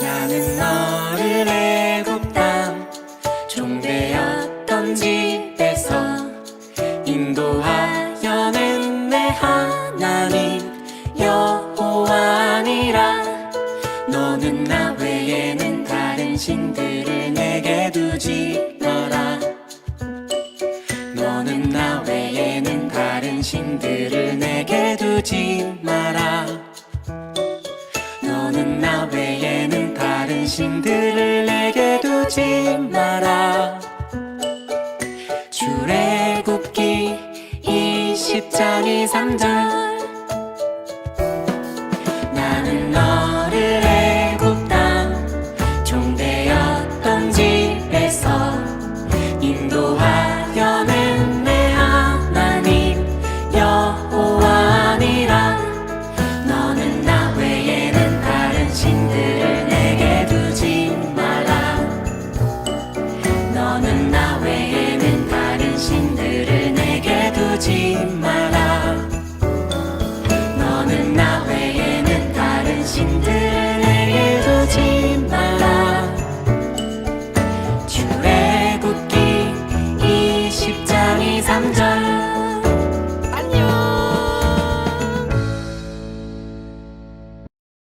나는 너를 땅 종되었던 집에서 인도하여 낸내 하나님 여호와니라. 너는 나 외에는 다 른 신들을 내게 두지 마라. 너는 나 외에는 다른 신들을 내게 두지 마라. 너는 나 외에는 다른 신들을 내게 두지 마라. 출애굽기 20장 2, 3절 너